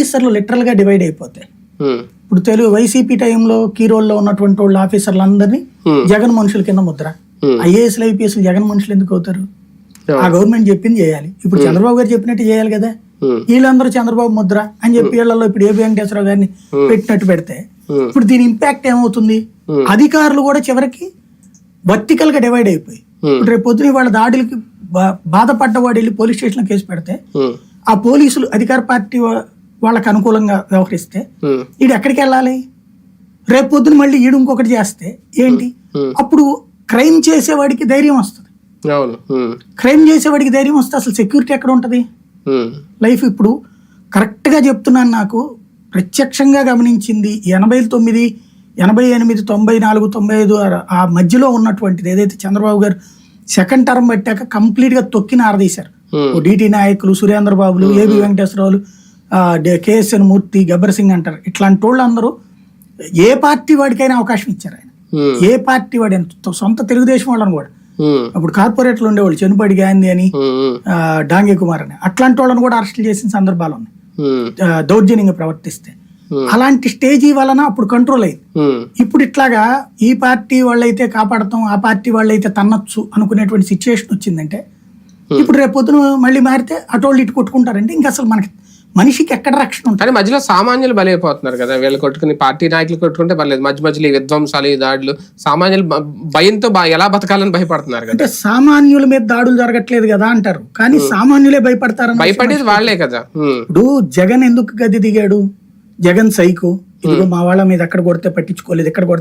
ఆఫీసర్లు లిటరల్గా డివైడ్ అయిపోతాయి. ఇప్పుడు తెలుగు వైసీపీ టైంలో కీరోల్లో ఉన్నటువంటి వాళ్ళు ఆఫీసర్లు అందరినీ. జగన్ మనుషుల కింద ముద్ర. ఐఏఎస్లు ఐపీఎస్లు జగన్ మనుషులు ఎందుకు అవుతారు? ఆ. గవర్నమెంట్ చెప్పింది చేయాలి. ఇప్పుడు చంద్రబాబు గారు చెప్పినట్టు చేయాలి కదా. వీళ్ళందరూ చంద్రబాబు ముద్ర అని చెప్పి వీళ్ళలో ఇప్పుడు ఏ వెంకటేశ్వరరావు గారిని పెట్టినట్టు పెడితే. ఇప్పుడు దీని ఇంపాక్ట్ ఏమవుతుంది? అధికారులు కూడా చివరికి వర్టికల్గా డివైడ్ అయిపోయి. ఇప్పుడు రేపు పొద్దున వాళ్ళ దాడులకి బాధపడ్డవాడు వెళ్ళి పోలీస్ స్టేషన్ కేసు పెడితే ఆ పోలీసులు అధికార పార్టీ వాళ్ళకి అనుకూలంగా వ్యవహరిస్తే ఈడు ఎక్కడికి వెళ్ళాలి? రేపు పొద్దున మళ్ళీ ఈడు ఇంకొకటి చేస్తే ఏంటి. అప్పుడు క్రైమ్ చేసేవాడికి ధైర్యం వస్తుంది. క్రైమ్ చేసేవాడికి ధైర్యం వస్తే అసలు సెక్యూరిటీ ఎక్కడ ఉంటుంది? లైఫ్ ఇప్పుడు కరెక్ట్గా చెప్తున్నాను నాకు ప్రత్యక్షంగా గమనించింది ఎనభై తొమ్మిది ఎనభై ఎనిమిది తొంభై నాలుగు తొంభై ఐదు ఆ- మధ్యలో ఉన్నటువంటిది. ఏదైతే చంద్రబాబు గారు సెకండ్ టర్మ్ పెట్టాక కంప్లీట్గా తొక్కిన ఆరదీశారు. డిటి నాయకులు సురేంద్ర బాబులు ఏబి వెంకటేశ్వరరావులు కేఎస్ఎన్ మూర్తి గబ్బర్ సింగ్ అంటారు. ఇట్లాంటి వాళ్ళు అందరూ ఏ పార్టీ వాడికైనా అవకాశం ఇచ్చారు ఆయన. ఏ పార్టీ వాడి సొంత తెలుగుదేశం వాళ్ళని కూడా. అప్పుడు కార్పొరేట్లు ఉండేవాళ్ళు చెనుపడి గాంధీ అని డాంగే కుమార్ అని. అట్లాంటి వాళ్ళని కూడా అరెస్ట్ చేసిన సందర్భాలు ఉన్నాయి. దౌర్జన్యంగా ప్రవర్తిస్తే. అలాంటి స్టేజీ వలన అప్పుడు కంట్రోల్ అయింది. ఇప్పుడు ఇట్లాగా ఈ పార్టీ వాళ్ళైతే కాపాడతాం ఆ పార్టీ వాళ్ళైతే తన్నొచ్చు అనుకునేటువంటి సిచ్యువేషన్ వచ్చిందంటే ఇప్పుడు రేపు పొద్దున మళ్ళీ మారితే అటోళ్ళు ఇటు కొట్టుకుంటారంటే ఇంకా అసలు మనకి మనిషికి ఎక్కడ రక్షణ ఉంటుంది? మధ్యలో సామాన్యులు బలైపోతున్నారు కదా. వీళ్ళు కొట్టుకుని పార్టీ నాయకులు కొట్టుకుంటే పర్లేదు. మధ్య మధ్యలో ఈ విధ్వంసాలు ఈ దాడులు సామాన్యులు భయంతో ఎలా బతకాలని భయపడుతున్నారు కదా. అంటే సామాన్యుల మీద దాడులు జరగట్లేదు కదా అంటారు. కానీ సామాన్యులే భయపడతారని భయపడేది వాళ్ళే కదా. ఇప్పుడు జగన్ ఎందుకు గది దిగాడు? జగన్ సైకో. ఇదిగో మా వాళ్ళ మీద ఎక్కడ కొడితే పట్టించుకోలేదు ఎక్కడ కొడితే